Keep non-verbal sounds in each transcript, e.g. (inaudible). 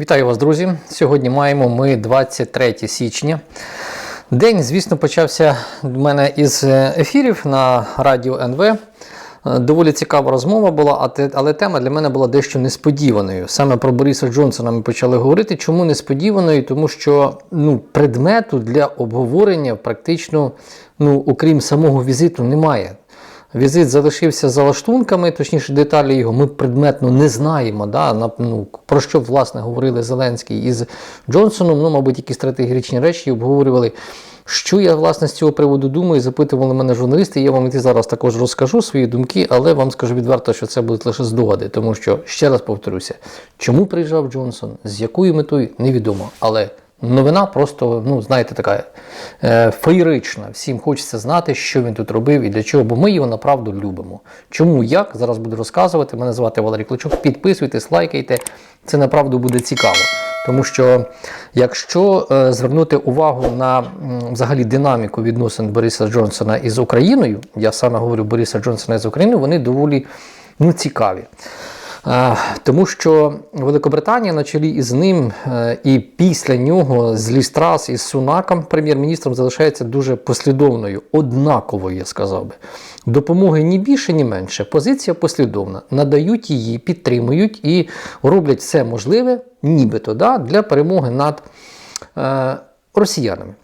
Вітаю вас, друзі! Сьогодні маємо ми 23 січня. День, звісно, почався в мене із е, ефірів на радіо НВ. Е, Доволі цікава розмова була, але тема для мене була дещо несподіваною. Саме про Бориса Джонсона ми почали говорити. Чому несподіваною? Тому що ну, предмету для обговорення практично, ну, окрім самого візиту, немає. Візит залишився за лаштунками, точніше, деталі його ми предметно не знаємо. Да? на- Ну, про що власне говорили Зеленський із Джонсоном. Ну, мабуть, які стратегічні речі обговорювали. Що я власне з цього приводу думаю, запитували мене журналісти. Я вам і зараз також розкажу свої думки, але вам скажу відверто, що це будуть лише здогади, тому що ще раз повторюся, чому приїжджав Джонсон, з якою метою невідомо. Але новина просто, ну знаєте, така е, феєрична. Всім хочеться знати, що він тут робив і для чого, бо ми його направду любимо. Чому як зараз буду розказувати. Мене звати Валерій Клочук. Підписуйтесь, лайкайте. Це направду буде цікаво. Тому що якщо е, звернути увагу на м, взагалі динаміку відносин Бориса Джонсона із Україною, я саме говорю Бориса Джонсона з Україною, вони доволі ну, цікаві. Тому що Великобританія на чолі із ним е, і після нього з Лістрас із Сунаком, прем'єр-міністром, залишається дуже послідовною, однаковою, я сказав би. Допомоги ні більше, ні менше. Позиція послідовна. Надають її, підтримують і роблять все можливе, нібито, да, для перемоги над е, росіянами.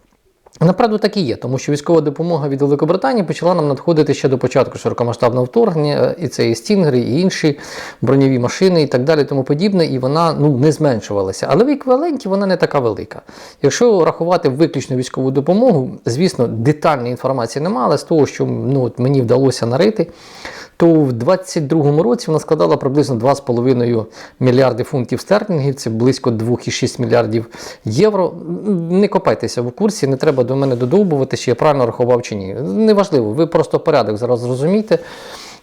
Направду так і є, тому що військова допомога від Великобританії почала нам надходити ще до початку широкомасштабного вторгнення, і це і стінгери, і інші броньові машини, і так далі, тому подібне, і вона ну не зменшувалася. Але в еквіваленті вона не така велика. Якщо рахувати виключно військову допомогу, звісно, детальної інформації немає, але з того, що ну, от мені вдалося нарити, то в 2022 році вона складала приблизно 2,5 мільярди фунтів стерлінгів, це близько 2,6 мільярдів євро. Не копайтеся в курсі, не треба до мене додовбувати, чи я правильно рахував чи ні. Неважливо, ви просто порядок зараз зрозумієте.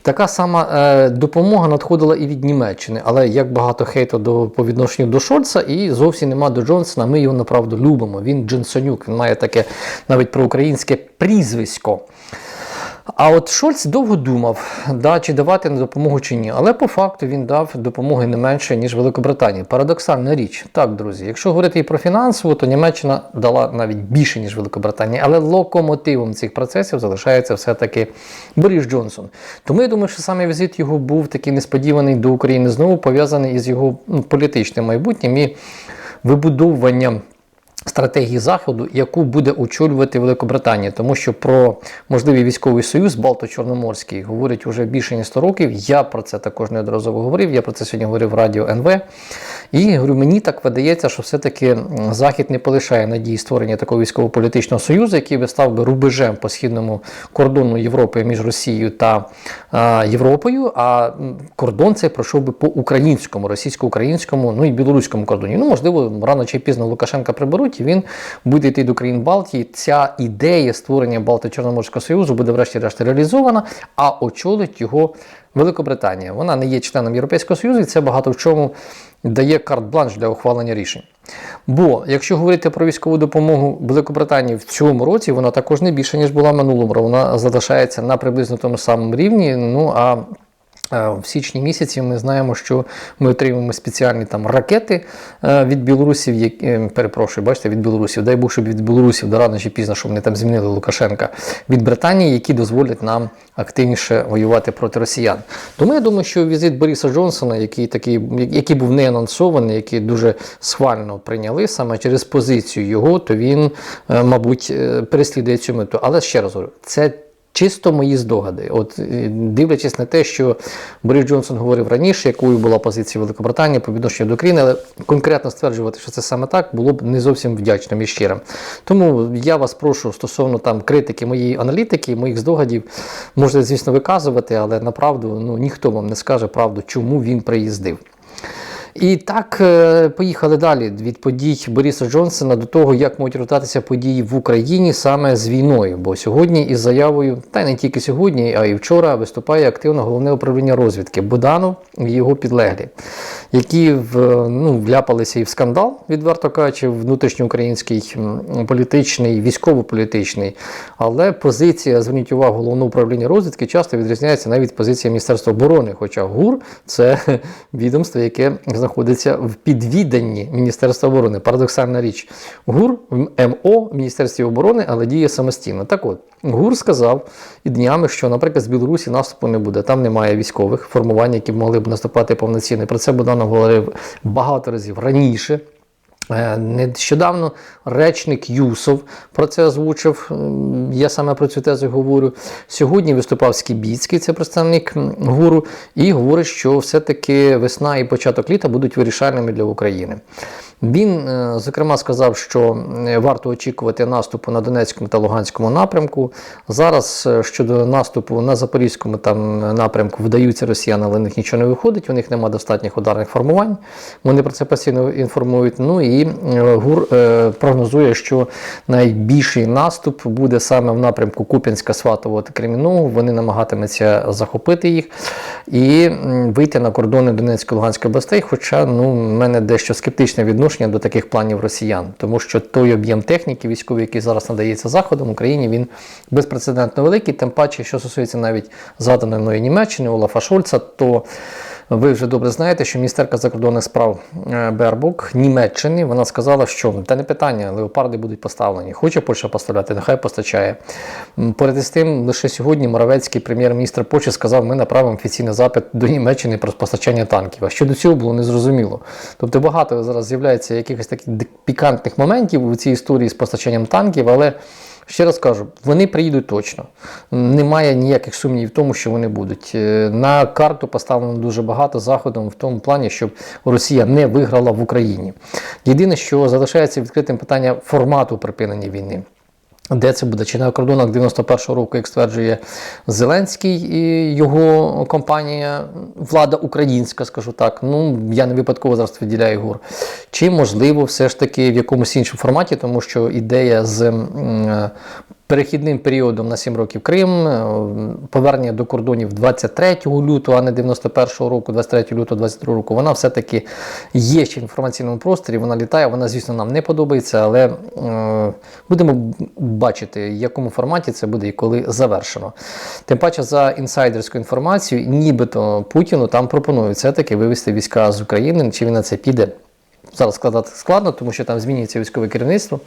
Така сама е, допомога надходила і від Німеччини, але як багато хейту до, по відношенню до Шольца, і зовсім нема до Джонсона. Ми його направду любимо. Він Джонсонюк, він має таке навіть проукраїнське прізвисько. А от Шольц довго думав, да, чи давати на допомогу чи ні. Але по факту він дав допомоги не менше, ніж Великобританія. Парадоксальна річ. Так, друзі, якщо говорити і про фінансову, то Німеччина дала навіть більше, ніж Великобританія. Але локомотивом цих процесів залишається все-таки Борис Джонсон. Тому я думаю, що саме візит його був такий несподіваний до України знову пов'язаний із його ну, політичним майбутнім і вибудовуванням стратегії Заходу, яку буде очолювати Великобританія, тому що про можливий військовий союз Балто-Чорноморський говорить уже більше ніж 100 років. Я про це також неодноразово говорив. Я про це сьогодні говорив в радіо НВ. І говорю, мені так видається, що все-таки Захід не полишає надії створення такого військово-політичного союзу, який би став би рубежем по східному кордону Європи між Росією та а, Європою. А кордон цей пройшов би по українському, російсько-українському, ну і білоруському кордоні. Ну, можливо, рано чи пізно Лукашенка приберуть, і він буде йти до країн Балтії. Ця ідея створення Балто-Чорноморського союзу буде врешті-решт реалізована, а очолить його Великобританія. Вона не є членом Європейського Союзу, і це багато в чому дає карт-бланш для ухвалення рішень. Бо якщо говорити про військову допомогу Великобританії в цьому році, вона також не більше, ніж була минулому. Вона залишається на приблизно тому самому рівні. Ну а В січні місяці ми знаємо, що ми отримуємо спеціальні там ракети е, від білорусів, які, е, перепрошую, бачите, від білорусів, дай Бог, щоб від білорусів до рано чи пізно, щоб вони там змінили Лукашенка від Британії, які дозволять нам активніше воювати проти росіян. Тому я думаю, що візит Бориса Джонсона, який такий, який був не анонсований, який дуже схвально прийняли саме через позицію його, то він, е, мабуть, переслідує цю мету. Але ще раз говорю, це. Чисто мої здогади. От е, дивлячись на те, що Борис Джонсон говорив раніше, якою була позиція Великобританії по відношенню до України, але конкретно стверджувати, що це саме так, було б не зовсім вдячним і щирим. Тому я вас прошу стосовно там критики моєї аналітики, моїх здогадів, можете, звісно, виказувати, але направду ну, ніхто вам не скаже правду, чому він приїздив. І так, е, поїхали далі від подій Бориса Джонсона до того, як можуть розвиватися події в Україні саме з війною. Бо сьогодні із заявою, та й не тільки сьогодні, а й вчора виступає активно головне управління розвідки Буданов і його підлеглі. Які ну, вляпалися і в скандал, відверто кажучи, внутрішньоукраїнський політичний, військово-політичний. Але позиція, зверніть увагу, головного управління розвідки часто відрізняється навіть від позиції Міністерства оборони. Хоча ГУР це (laughs) відомство, яке знаходиться в підвіданні Міністерства оборони. Парадоксальна річ. ГУР в МО в Міністерстві оборони, але діє самостійно. Так от, ГУР сказав і днями, що, наприклад, з Білорусі наступу не буде. Там немає військових формувань, які могли б наступати повноцінно. Про це Богданов говорив багато разів раніше. Е, Нещодавно речник Юсов про це озвучив. Я саме про цю тезу говорю. Сьогодні виступав Скібіцький, це представник гуру, і говорить, що все-таки весна і початок літа будуть вирішальними для України. Він, е, зокрема, сказав, що е, варто очікувати наступу на Донецькому та Луганському напрямку. Зараз щодо наступу на Запорізькому там напрямку вдаються росіяни, але в них нічого не виходить, у них немає достатніх ударних формувань. Вони про це постійно інформують. Ну і е, ГУР е, прогнозує, що найбільший наступ буде саме в напрямку Куп'янська, Сватового та Кремінного. Вони намагатимуться захопити їх і вийти на кордони Донецької Луганської областей. Хоча ну, в мене дещо скептичне відношення до таких планів росіян, тому що той об'єм техніки військової, який зараз надається Заходом, Україні, він безпрецедентно великий. Тим паче, що стосується навіть згаданої Німеччини, Олафа Шольца, то ви вже добре знаєте, що міністерка закордонних справ е, Бербук Німеччини вона сказала, що та не питання, леопарди будуть поставлені. Хоче Польща поставляти, нехай постачає. Поряд із тим, лише сьогодні Моравецький прем'єр-міністр Польщі сказав, ми направимо офіційний запит до Німеччини про постачання танків. А щодо цього було незрозуміло. Тобто багато зараз з'являється якихось таких пікантних моментів у цій історії з постачанням танків, але. Ще раз кажу, вони приїдуть точно. Немає ніяких сумнівів в тому, що вони будуть. Е, На карту поставлено дуже багато заходом в тому плані, щоб Росія не виграла в Україні. Єдине, що залишається відкритим питання формату припинення війни. Де це буде? Чи на кордонах 91-го року, як стверджує Зеленський і його компанія, влада українська, скажу так. Ну я не випадково зараз відділяю ГУР. Чи можливо все ж таки в якомусь іншому форматі, тому що ідея з перехідним періодом на 7 років Крим, е, повернення до кордонів 23 лютого, а не 91-го року, 23 лютого 22 року, вона все-таки є ще в інформаційному просторі, вона літає, вона, звісно, нам не подобається, але е, будемо бачити, в якому форматі це буде і коли завершено. Тим паче, за інсайдерською інформацією, нібито Путіну там пропонують все-таки вивести війська з України, чи він на це піде. Зараз складати складно, тому що там змінюється військове керівництво.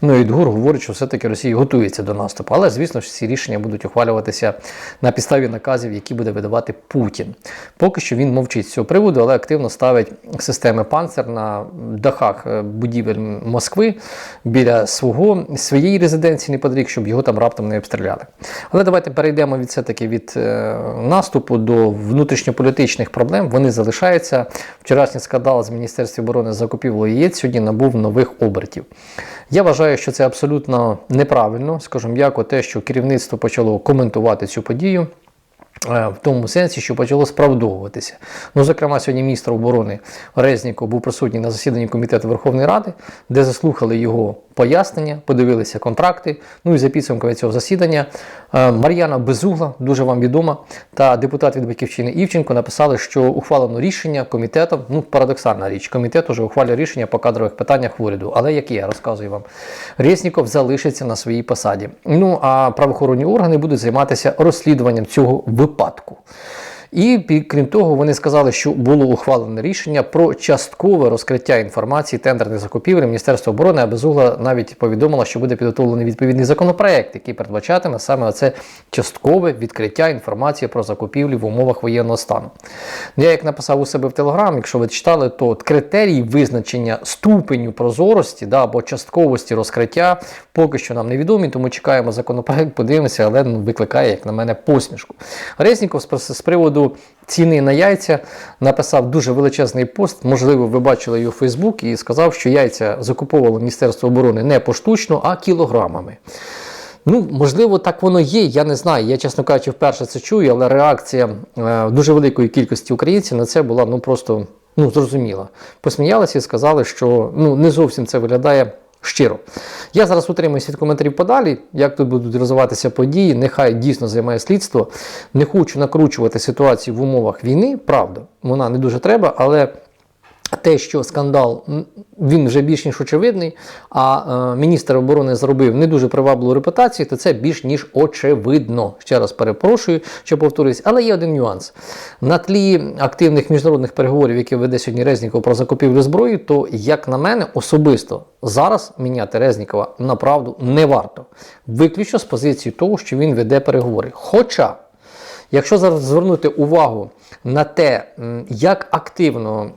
Ну і ДГУР говорить, що все-таки Росія готується до наступу. Але, звісно ж, ці рішення будуть ухвалюватися на підставі наказів, які буде видавати Путін. Поки що він мовчить з цього приводу, але активно ставить системи панцер на дахах е, будівель Москви біля свого, своєї резиденції неподалік, щоб його там раптом не обстріляли. Але давайте перейдемо від все-таки від е, наступу до внутрішньополітичних проблем. Вони залишаються. Вчорашній скандал з Міністерства оборони закупівлю яєць сьогодні набув нових обертів. Я вважаю, що це абсолютно неправильно, скажімо, м'яко, те, що керівництво почало коментувати цю подію. е, В тому сенсі, що почало справдовуватися. Ну, зокрема, сьогодні міністр оборони Резніков був присутній на засіданні комітету Верховної Ради, де заслухали його пояснення, подивилися контракти. Ну і за підсумками цього засідання е, Мар'яна Безугла, дуже вам відома, та депутат від батьківщини Івченко написали, що ухвалено рішення комітетом. Ну, парадоксальна річ, комітет уже ухвалює рішення по кадрових питаннях в уряду. Але як є, розказую вам, Резніков залишиться на своїй посаді. Ну а правоохоронні органи будуть займатися розслідуванням цього випадку. І крім того, вони сказали, що було ухвалене рішення про часткове розкриття інформації тендерних закупівель Міністерства оборони, а Безугла навіть повідомила, що буде підготовлений відповідний законопроект, який передбачатиме саме оце часткове відкриття інформації про закупівлі в умовах воєнного стану. Ну, Я як написав у себе в Телеграм, якщо ви читали, то критерії визначення ступеню прозорості да, або частковості розкриття поки що нам невідомі, тому чекаємо законопроект, подивимося, але ну, викликає, як на мене, посмішку. Резніков з, з приводу ціни на яйця написав дуже величезний пост. Можливо, ви бачили його у Фейсбук і сказав, що яйця закуповувало Міністерство оборони не поштучно, а кілограмами. Ну, можливо, так воно є, я не знаю. Я, чесно кажучи, вперше це чую, але реакція е, дуже великої кількості українців на це була ну просто ну, зрозуміла. Посміялися і сказали, що ну, не зовсім це виглядає щиро. Я зараз утримуюся від коментарів подалі, як тут будуть розвиватися події. Нехай дійсно займає слідство. Не хочу накручувати ситуацію в умовах війни, правда, вона не дуже треба, але те, що скандал він вже більш ніж очевидний, а е, міністр оборони зробив не дуже привабливу репутацію, то це більш ніж очевидно. Ще раз перепрошую, що повторюсь, але є один нюанс. На тлі активних міжнародних переговорів, які веде сьогодні Резніков про закупівлю зброї, то, як на мене, особисто зараз міняти Резнікова на правду не варто. Виключно з позиції того, що він веде переговори. Хоча. Якщо зараз звернути увагу на те, як активно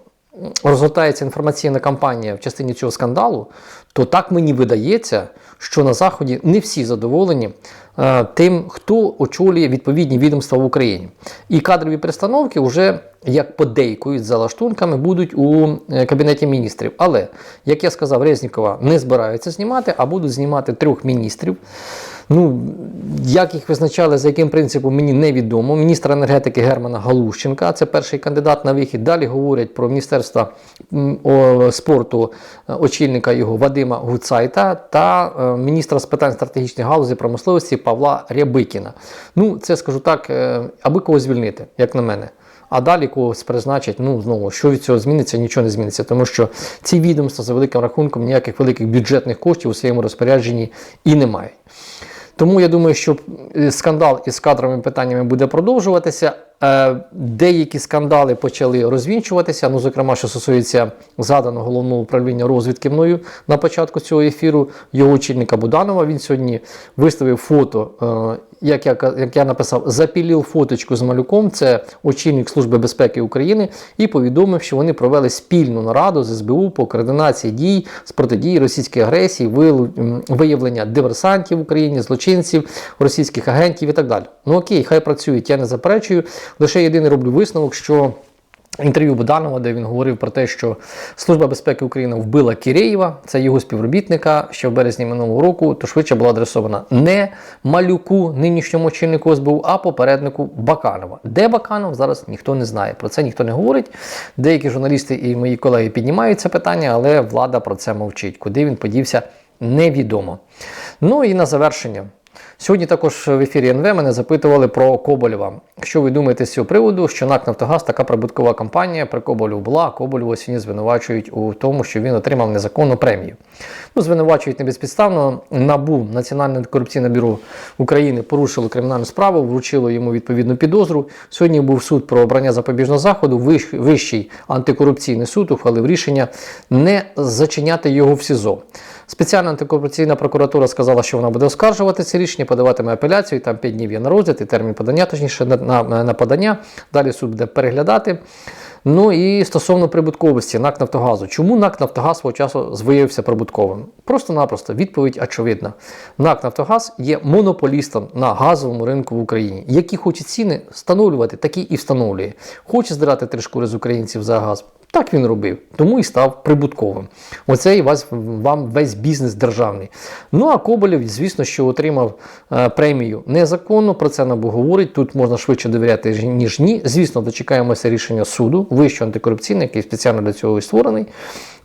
розгортається інформаційна кампанія в частині цього скандалу, то так мені видається, що на Заході не всі задоволені е, тим, хто очолює відповідні відомства в Україні. І кадрові перестановки вже як подейкують за лаштунками, будуть у е, кабінеті міністрів. Але, як я сказав, Резнікова не збираються знімати, а будуть знімати трьох міністрів. Ну, як їх визначали, за яким принципом, мені невідомо. Міністра енергетики Германа Галущенка, це перший кандидат на вихід. Далі говорять про Міністерство спорту е, очільника його Вадима Гуцайта та е, міністра з питань стратегічних галузі промисловості Павла Рябикіна. Ну, це скажу так, е, аби кого звільнити, як на мене. А далі когось призначать, ну знову, що від цього зміниться, нічого не зміниться, тому що ці відомства за великим рахунком ніяких великих бюджетних коштів у своєму розпорядженні і не мають. Тому я думаю, що е, скандал із кадровими питаннями буде продовжуватися. Е, Деякі скандали почали розвінчуватися. Ну, зокрема, що стосується згаданого головного управління розвідки мною на початку цього ефіру, його очільника Буданова. Він сьогодні виставив фото, е, як я, як я написав, запілів фоточку з малюком. Це очільник Служби безпеки України, і повідомив, що вони провели спільну нараду з СБУ по координації дій з протидії російській агресії, виявлення диверсантів в Україні, злочинців, російських агентів і так далі. Ну окей, хай працюють, я не заперечую. Лише єдиний роблю висновок, що. Інтерв'ю Буданова, де він говорив про те, що Служба безпеки України вбила Кірєєва, це його співробітника ще в березні минулого року, то швидше була адресована не малюку, нинішньому очільнику СБУ, а попереднику Баканова. Де Баканов зараз ніхто не знає. Про це ніхто не говорить. Деякі журналісти і мої колеги піднімають це питання, але влада про це мовчить. Куди він подівся, невідомо. Ну і на завершення. Сьогодні також в ефірі НВ мене запитували про Коболєва. Що ви думаєте з цього приводу, що НАК Нафтогаз така прибуткова компанія при Коболєву була, а Коболєва сьогодні звинувачують у тому, що він отримав незаконну премію. Ну, звинувачують не безпідставно. НАБУ, Національне антикорупційне бюро України, порушило кримінальну справу, вручило йому відповідну підозру. Сьогодні був суд про обрання запобіжного заходу. Вищ- Вищий антикорупційний суд ухвалив рішення не зачиняти його в СІЗО. Спеціальна антикорупційна прокуратура сказала, що вона буде оскаржувати це рішення, подаватиме апеляцію, і там 5 днів є на розгляд і термін подання, точніше на, на, на подання. Далі суд буде переглядати. Ну і стосовно прибутковості НАК Нафтогазу. Чому НАК Нафтогаз свого часу виявився прибутковим? Просто-напросто відповідь очевидна. НАК Нафтогаз є монополістом на газовому ринку в Україні. Які хоче ціни встановлювати, такі і встановлює. Хоче здирати три шкури з українців за газ. Так він робив, тому і став прибутковим. Оце і вас вам весь бізнес державний. Ну а Коболєв, звісно, що отримав е, премію незаконно. Про це НАБУ говорить. Тут можна швидше довіряти ніж ні. Звісно, дочекаємося рішення суду, вищого антикорупційного, який спеціально для цього і створений.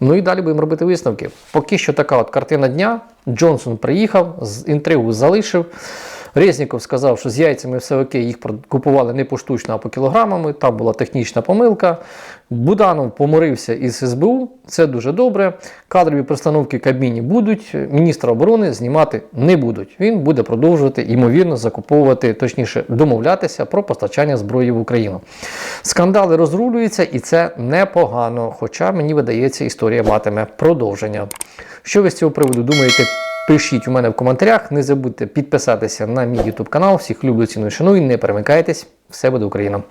Ну і далі будемо робити висновки. Поки що така от картина дня. Джонсон приїхав, інтригу залишив. Резніков сказав, що з яйцями все окей, їх купували не поштучно, а по кілограмами. Там була технічна помилка. Буданов поморився із СБУ, це дуже добре. Кадрові постановки в Кабміні будуть, міністра оборони знімати не будуть. Він буде продовжувати ймовірно закуповувати, точніше, домовлятися про постачання зброї в Україну. Скандали розрулюються, і це непогано. Хоча мені видається, історія матиме продовження. Що ви з цього приводу думаєте? Пишіть у мене в коментарях. Не забудьте підписатися на мій YouTube канал. Всіх люблю, ціную, шаную. Не перемикайтесь. Все буде Україна!